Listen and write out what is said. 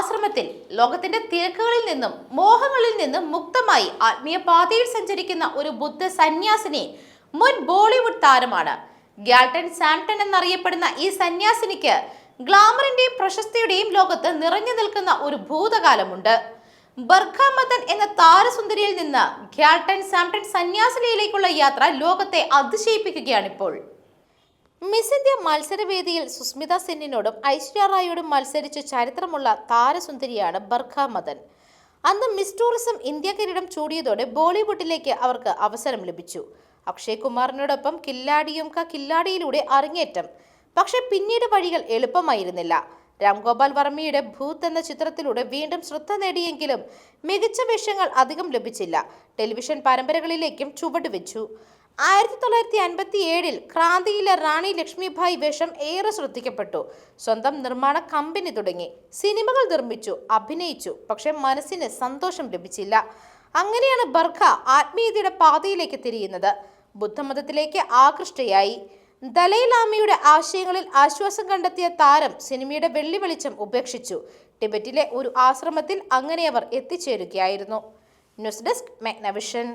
ആശ്രമത്തിൽ ലോകത്തിന്റെ തിരക്കുകളിൽ നിന്നും മോഹങ്ങളിൽ നിന്നും മുക്തമായി ആത്മീയ പാതയിൽ സഞ്ചരിക്കുന്ന ഒരു ബുദ്ധ സന്യാസിനി മുൻ ബോളിവുഡ് താരമാണ്. ഗ്യാൽട്ടൺ സാംടൺ എന്നറിയപ്പെടുന്ന ഈ സന്യാസിനിക്ക് ഗ്ലാമറിന്റെയും പ്രശസ്തിയുടെയും ലോകത്ത് നിറഞ്ഞു നിൽക്കുന്ന ഒരു ഭൂതകാലമുണ്ട്. ബർഖാമതൻ എന്ന താരസുന്ദരിയിൽ നിന്ന് ഗ്യാൾട്ടൺ സാംടൺ സന്യാസിനിയിലേക്കുള്ള യാത്ര ലോകത്തെ അതിശയിപ്പിക്കുകയാണിപ്പോൾ. മിസ് ഇന്ത്യ മത്സരവേദിയിൽ സുസ്മിത സെന്നിനോടും ഐശ്വര്യ റായോടും മത്സരിച്ച ചരിത്രമുള്ള താരസുന്ദരിയാണ് ബർഖ മദൻ. അന്ന് മിസ് ടൂറിസം ഇന്ത്യ കിരീടം ചൂടിയതോടെ ബോളിവുഡിലേക്ക് അവർക്ക് അവസരം ലഭിച്ചു. അക്ഷയ് കുമാറിനോടൊപ്പം കില്ലാടിയും ക കില്ലാടിയിലൂടെ അരങ്ങേറ്റം. പക്ഷെ പിന്നീട് വഴികൾ എളുപ്പമായിരുന്നില്ല. രാംഗോപാൽ വർമ്മയുടെ ഭൂത്ത് എന്ന ചിത്രത്തിലൂടെ വീണ്ടും ശ്രദ്ധ നേടിയെങ്കിലും മികച്ച വിഷയങ്ങൾ അധികം ലഭിച്ചില്ല. ടെലിവിഷൻ പരമ്പരകളിലേക്കും ചുവടുവെച്ചു ആയിരത്തി തൊള്ളായിരത്തി അൻപത്തി ഏഴിൽ ക്രാന്തിയിലെ റാണി ലക്ഷ്മിഭായ് വേഷം ഏറെ ശ്രദ്ധിക്കപ്പെട്ടു. സ്വന്തം നിർമ്മാണ കമ്പനി തുടങ്ങി. സിനിമകൾ നിർമ്മിച്ചു അഭിനയിച്ചു പക്ഷെ മനസ്സിന് സന്തോഷം ലഭിച്ചില്ല. അങ്ങനെയാണ് ബർഖ ആത്മീയതയുടെ പാതയിലേക്ക് തിരിയുന്നത്. ബുദ്ധമതത്തിലേക്ക് ആകൃഷ്ടയായി. ദലൈലാമയുടെ ആശയങ്ങളിൽ ആശ്വാസം കണ്ടെത്തിയ താരം സിനിമയുടെ വെള്ളി വെളിച്ചം ഉപേക്ഷിച്ചു. ടിബറ്റിലെ ഒരു ആശ്രമത്തിൽ അങ്ങനെ അവർ എത്തിച്ചേരുകയായിരുന്നു. News desk മെഗ്നവിഷൻ.